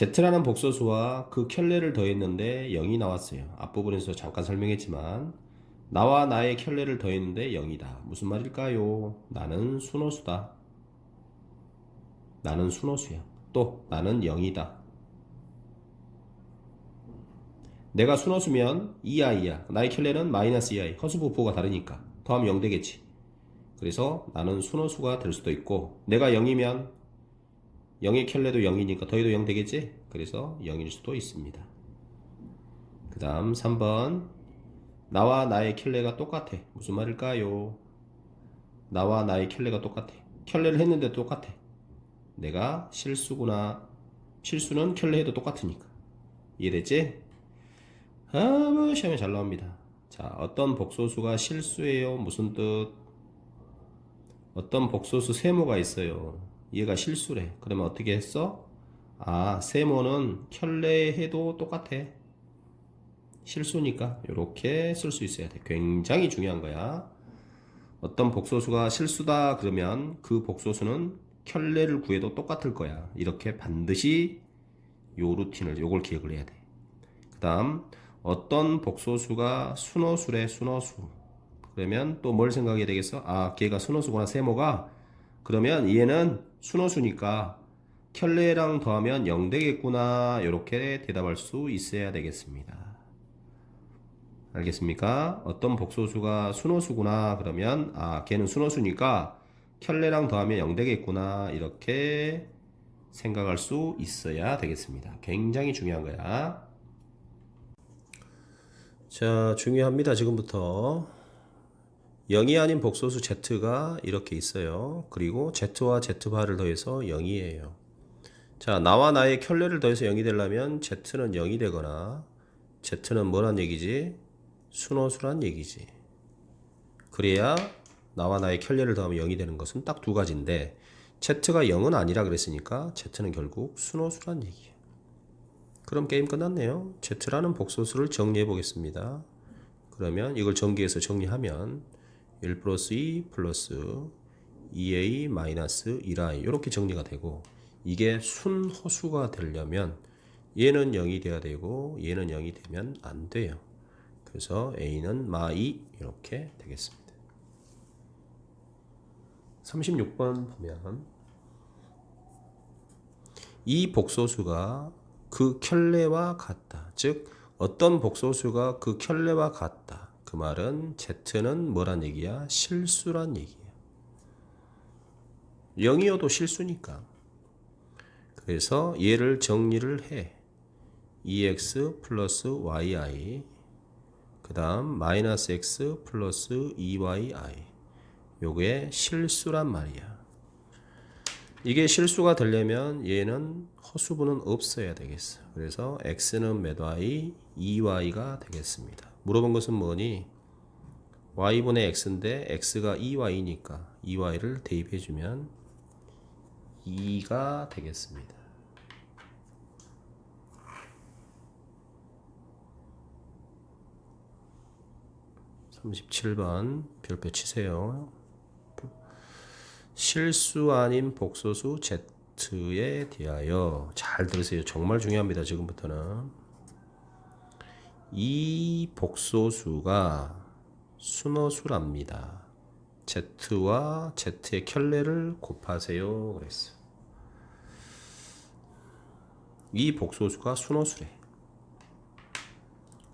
Z라는 복소수와 그 켤레를 더했는데 0이 나왔어요. 앞부분에서 잠깐 설명했지만 나와 나의 켤레를 더했는데 0이다. 무슨 말일까요? 나는 순호수다. 나는 순호수야. 또 나는 0이다. 내가 순호수면 2i야. 나의 켤레는 마이너스 2i. 허수 부호가 다르니까. 더하면 0 되겠지. 그래서 나는 순호수가 될 수도 있고 내가 0이면 0의 켤레도 0이니까 더해도 0 되겠지? 그래서 0일 수도 있습니다. 그 다음 3번 나와 나의 켤레가 똑같아. 무슨 말일까요? 나와 나의 켤레가 똑같아. 켤레를 했는데 똑같아. 내가 실수구나. 실수는 켤레 해도 똑같으니까. 이해됐지? 아, 뭐 시험에 잘 나옵니다. 자, 어떤 복소수가 실수예요? 무슨 뜻? 어떤 복소수 세모가 있어요. 얘가 실수래. 그러면 어떻게 했어? 아, 세모는 켤레 해도 똑같아. 실수니까 이렇게 쓸 수 있어야 돼. 굉장히 중요한 거야. 어떤 복소수가 실수다 그러면 그 복소수는 켤레를 구해도 똑같을 거야. 이렇게 반드시 요 루틴을 요걸 기억을 해야 돼. 그다음 어떤 복소수가 순호수래 순호수. 그러면 또 뭘 생각해야 되겠어? 아, 걔가 순호수구나 세모가 그러면 얘는 순호수니까 켤레랑 더하면 0 되겠구나 이렇게 대답할 수 있어야 되겠습니다. 알겠습니까? 어떤 복소수가 순호수구나 그러면 아 걔는 순호수니까 켤레랑 더하면 0 되겠구나 이렇게 생각할 수 있어야 되겠습니다. 굉장히 중요한 거야. 자 중요합니다. 지금부터 0이 아닌 복소수 z가 이렇게 있어요. 그리고 z와 z바를 더해서 0이에요. 자, 나와 나의 켤레를 더해서 0이 되려면 z는 0이 되거나 z는 뭐란 얘기지? 순호수란 얘기지. 그래야 나와 나의 켤레를 더하면 0이 되는 것은 딱 두 가지인데 z가 0은 아니라 그랬으니까 z는 결국 순호수란 얘기예요. 그럼 게임 끝났네요. z라는 복소수를 정리해 보겠습니다. 그러면 이걸 전기해서 정리하면 1 플러스 2 플러스 2a 마이너스 1i 이렇게 정리가 되고 이게 순호수가 되려면 얘는 0이 돼야 되고 얘는 0이 되면 안 돼요. 그래서 a는 마2 이렇게 되겠습니다. 36번 보면 이 복소수가 그 켤레와 같다. 즉 어떤 복소수가 그 켤레와 같다. 그 말은 Z는 뭐란 얘기야? 실수란 얘기야. 0이어도 실수니까. 그래서 얘를 정리를 해. 2x 플러스 yi 그 다음 마이너스 x 플러스 2yi 요게 실수란 말이야. 이게 실수가 되려면 얘는 허수분은 없어야 되겠어. 그래서 x는 몇 y, 2y가 되겠습니다. 물어본 것은 뭐니? y분의 x인데 x가 2y니까 2y를 대입해주면 2가 되겠습니다. (37번) 별표 치세요. 실수 아닌 복소수 z에 대하여 잘 들으세요. 정말 중요합니다. 지금부터는 이 복소수가 순호수랍니다. z와 z의 켤레를 곱하세요. 그랬어. 이 복소수가 순호수래.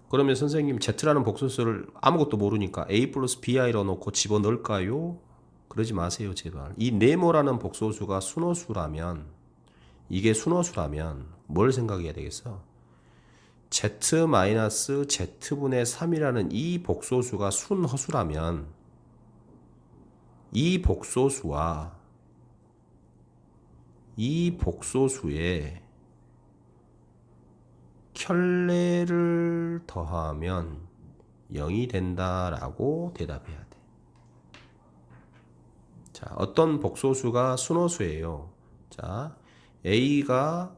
그러면 선생님 z라는 복소수를 아무것도 모르니까 a 플러스 bi로 놓고 집어넣을까요? 그러지 마세요, 제발. 이 네모라는 복소수가 순호수라면 이게 순호수라면 뭘 생각해야 되겠어? Z-z분의 3이라는 이 복소수가 순허수라면 이 복소수와 이 복소수에 켤레를 더하면 0이 된다라고 대답해야 돼. 자, 어떤 복소수가 순호수예요. 자, a가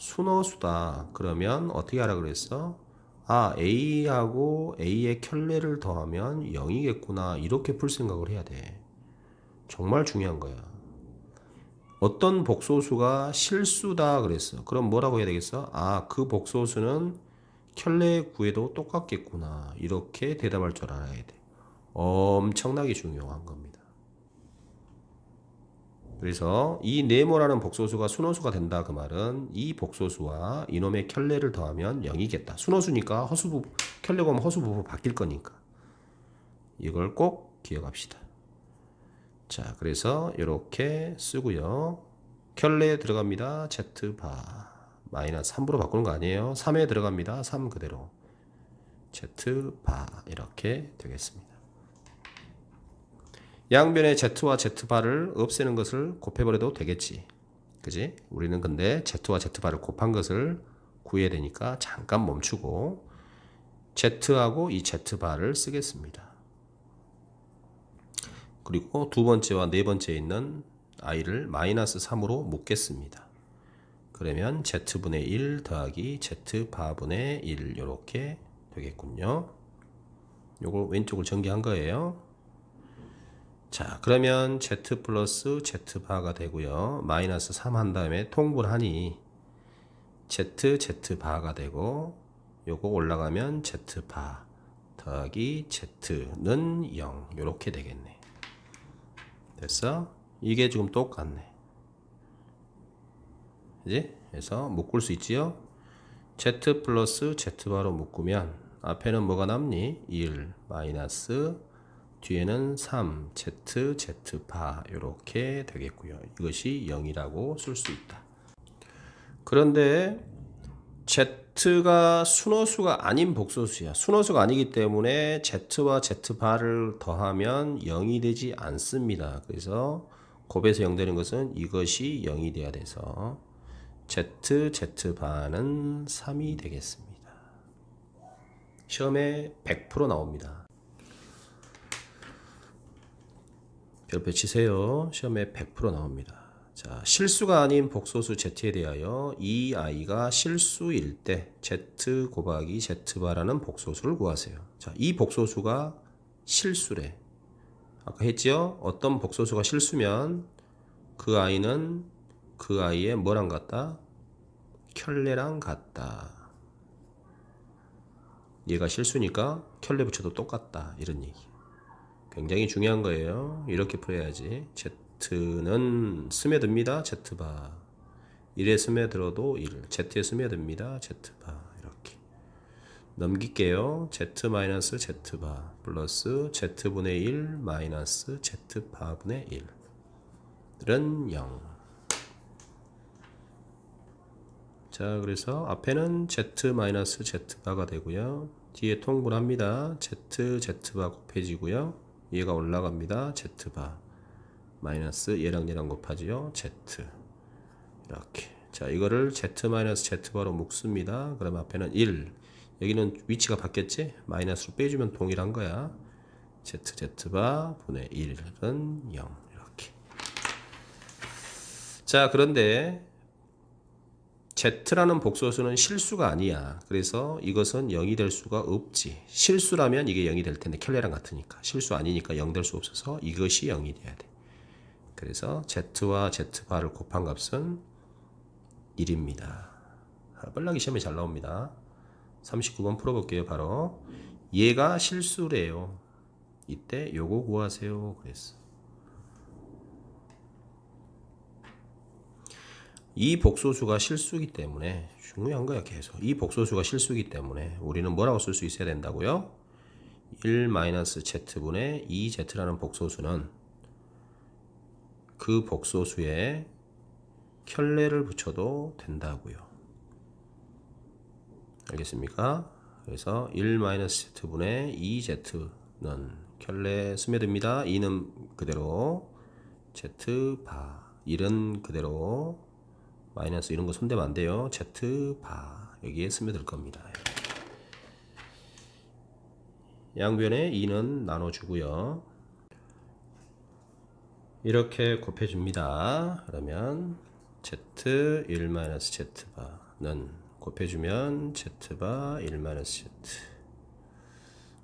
순호수다. 그러면 어떻게 하라 그랬어? 아, a하고 a의 켤레를 더하면 0이겠구나. 이렇게 풀 생각을 해야 돼. 정말 중요한 거야. 어떤 복소수가 실수다 그랬어. 그럼 뭐라고 해야 되겠어? 아, 그 복소수는 켤레 구에도 똑같겠구나. 이렇게 대답할 줄 알아야 돼. 엄청나게 중요한 겁니다. 그래서 이 네모라는 복소수가 순호수가 된다 그 말은 이 복소수와 이놈의 켤레를 더하면 0이겠다. 순호수니까 허수부 켤레 곱하면 허수부부 바뀔 거니까. 이걸 꼭 기억합시다. 자, 그래서 이렇게 쓰고요. 켤레 들어갑니다. Z바 마이너스 3으로 바꾸는 거 아니에요. 3에 들어갑니다. 3 그대로. Z바 이렇게 되겠습니다. 양변의 Z와 Z바를 없애는 것을 곱해버려도 되겠지. 그지? 우리는 근데 Z와 Z바를 곱한 것을 구해야 되니까 잠깐 멈추고 Z하고 이 Z바를 쓰겠습니다. 그리고 두 번째와 네 번째에 있는 i를 마이너스 3으로 묶겠습니다. 그러면 z분의 1 더하기 z바분의 1 이렇게 되겠군요. 요걸 왼쪽을 전개한 거예요. 자, 그러면 z 플러스 z바가 되고요. 마이너스 3 한 다음에 통분하니 z z바가 되고 요거 올라가면 z바 더하기 z는 0 이렇게 되겠네. 됐어? 이게 지금 똑같네. 그지? 그래서 묶을 수 있지요? z 플러스 z바로 묶으면 앞에는 뭐가 남니? 1 마이너스 뒤에는 3 z z바 이렇게 되겠고요. 이것이 0이라고 쓸 수 있다. 그런데 z가 순호수가 아닌 복소수야. 순호수가 아니기 때문에 z와 z바를 더하면 0이 되지 않습니다. 그래서 곱에서 0 되는 것은 이것이 0이 돼야 돼서 z z바는 3이 되겠습니다. 시험에 100% 나옵니다. 별표 치세요. 시험에 100% 나옵니다. 자, 실수가 아닌 복소수 z에 대하여 이 i가 실수일 때 z 곱하기 z바라는 복소수를 구하세요. 자, 이 복소수가 실수래. 아까 했지요? 어떤 복소수가 실수면 그 i는 그 i의 뭐랑 같다? 켤레랑 같다. 얘가 실수니까 켤레 붙여도 똑같다. 이런 얘기. 굉장히 중요한 거예요. 이렇게 풀어야지. Z는 스며듭니다. Z바. 1에 스며들어도 1. Z에 스며듭니다. Z바. 이렇게. 넘길게요. Z 마이너스 Z바 플러스 Z분의 1 마이너스 Z바분의 1. 은 0. 자, 그래서 앞에는 Z 마이너스 Z바가 되고요. 뒤에 통분합니다. Z, Z바 곱해지고요. 얘가 올라갑니다. Z바. 마이너스 얘랑 얘랑 곱하지요. Z. 이렇게. 자, 이거를 Z 마이너스 Z바로 묶습니다. 그럼 앞에는 1. 여기는 위치가 바뀌었지? 마이너스로 빼주면 동일한 거야. Z, Z바 분의 1은 0. 이렇게. 자, 그런데 Z라는 복소수는 실수가 아니야. 그래서 이것은 0이 될 수가 없지. 실수라면 이게 0이 될 텐데 켈레랑 같으니까. 실수 아니니까 0 될 수 없어서 이것이 0이 돼야 돼. 그래서 Z와 Z바를 곱한 값은 1입니다. 뻘나기 시험에 잘 나옵니다. 39번 풀어볼게요. 바로 얘가 실수래요. 이때 요거 구하세요. 그랬어. 이 복소수가 실수기 때문에 중요한 거야 계속 이 복소수가 실수기 때문에 우리는 뭐라고 쓸 수 있어야 된다고요? 1-z분의 2z라는 복소수는 그 복소수에 켤레를 붙여도 된다고요 알겠습니까? 그래서 1-z분의 2z는 켤레 스며듭니다 2는 그대로 z바 1은 그대로 마이너스 이런 거 손대면 안 돼요. Z 바 여기에 스며들 겁니다. 양변에 2는 나눠주고요. 이렇게 곱해줍니다. 그러면 Z 1 마이너스 Z 바는 곱해주면 Z 바1 마이너스 Z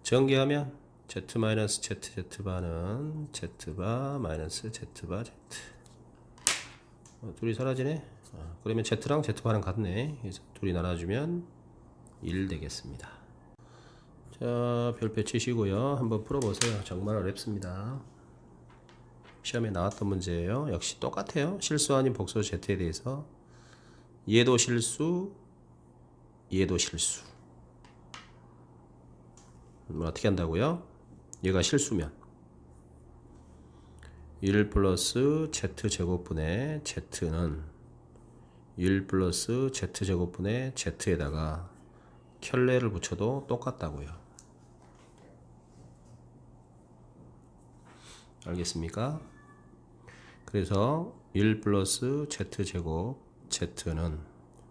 전개하면 Z 마이너스 Z Z 바는 Z 바 마이너스 Z 바 Z 어, 둘이 사라지네. 아, 그러면 Z랑 Z바랑 같네. 그래서 둘이 나눠주면 1 되겠습니다. 자, 별표 치시고요. 한번 풀어보세요. 정말 어렵습니다. 시험에 나왔던 문제예요. 역시 똑같아요. 실수 아닌 복수 Z에 대해서 얘도 실수, 얘도 실수. 뭐 어떻게 한다고요? 얘가 실수면 1 플러스 z 제곱분의 z는 1 플러스 z 제곱분의 z에다가 켤레를 붙여도 똑같다고요. 알겠습니까? 그래서 1 플러스 z 제곱 z는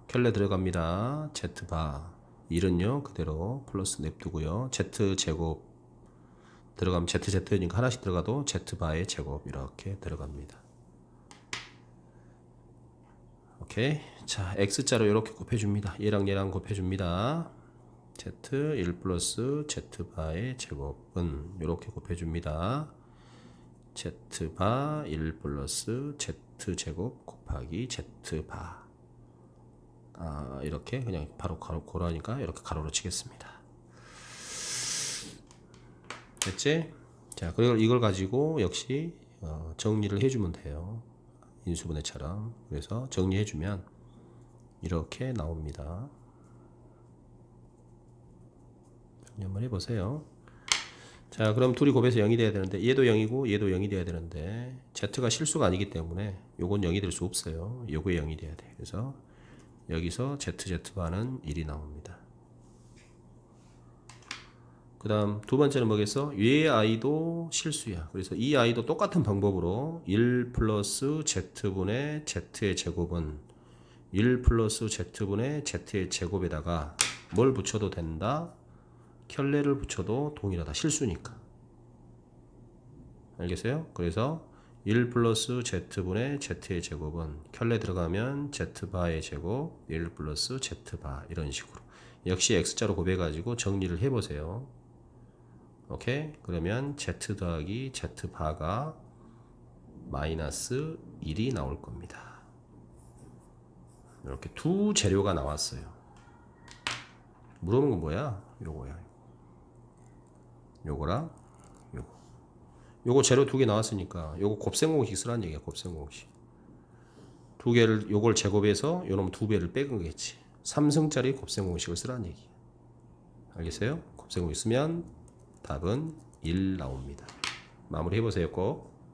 켤레 들어갑니다. z바 1은요 그대로 플러스 냅두고요. z 제곱 들어가면 ZZ니까 하나씩 들어가도 Z바의 제곱 이렇게 들어갑니다. 오케이. 자, X자로 이렇게 곱해줍니다. 얘랑 얘랑 곱해줍니다. Z 1 플러스 Z바의 제곱은 이렇게 곱해줍니다. Z바 1 플러스 Z 제곱 곱하기 Z바. 아, 이렇게 그냥 바로 가로 고라니까 이렇게 가로로 치겠습니다. 됐지? 자, 그리고 이걸 가지고 역시 어, 정리를 해주면 돼요. 인수분해처럼. 그래서 정리해주면 이렇게 나옵니다. 한번 해보세요. 자, 그럼 둘이 곱해서 0이 돼야 되는데 얘도 0이고 얘도 0이 돼야 되는데 z가 실수가 아니기 때문에 요건 0이 될 수 없어요. 요게 0이 돼야 돼. 그래서 여기서 ZZ바는 1이 나옵니다. 그 다음 두 번째는 뭐겠어? 얘 아이도 실수야. 그래서 이 아이도 똑같은 방법으로 1 플러스 z분의 z의 제곱은 1 플러스 z분의 z의 제곱에다가 뭘 붙여도 된다? 켤레를 붙여도 동일하다. 실수니까. 알겠어요? 그래서 1 플러스 z분의 z의 제곱은 켤레 들어가면 z바의 제곱 1 플러스 z바 이런 식으로 역시 x자로 곱해가지고 정리를 해보세요. 오케이? 그러면 z 더하기 z 바가 마이너스 1이 나올 겁니다. 이렇게 두 재료가 나왔어요. 물어본 건 뭐야? 요거야. 요거랑 요거. 요거 재료 두 개 나왔으니까 요거 곱셈공식 쓰라는 얘기야. 곱셈공식. 두 개를 요걸 제곱해서 요놈 두 배를 빼은 거겠지. 3승짜리 곱셈공식을 쓰라는 얘기야. 알겠어요? 곱셈공식 쓰면 답은 1 나옵니다. 마무리 해보세요 꼭.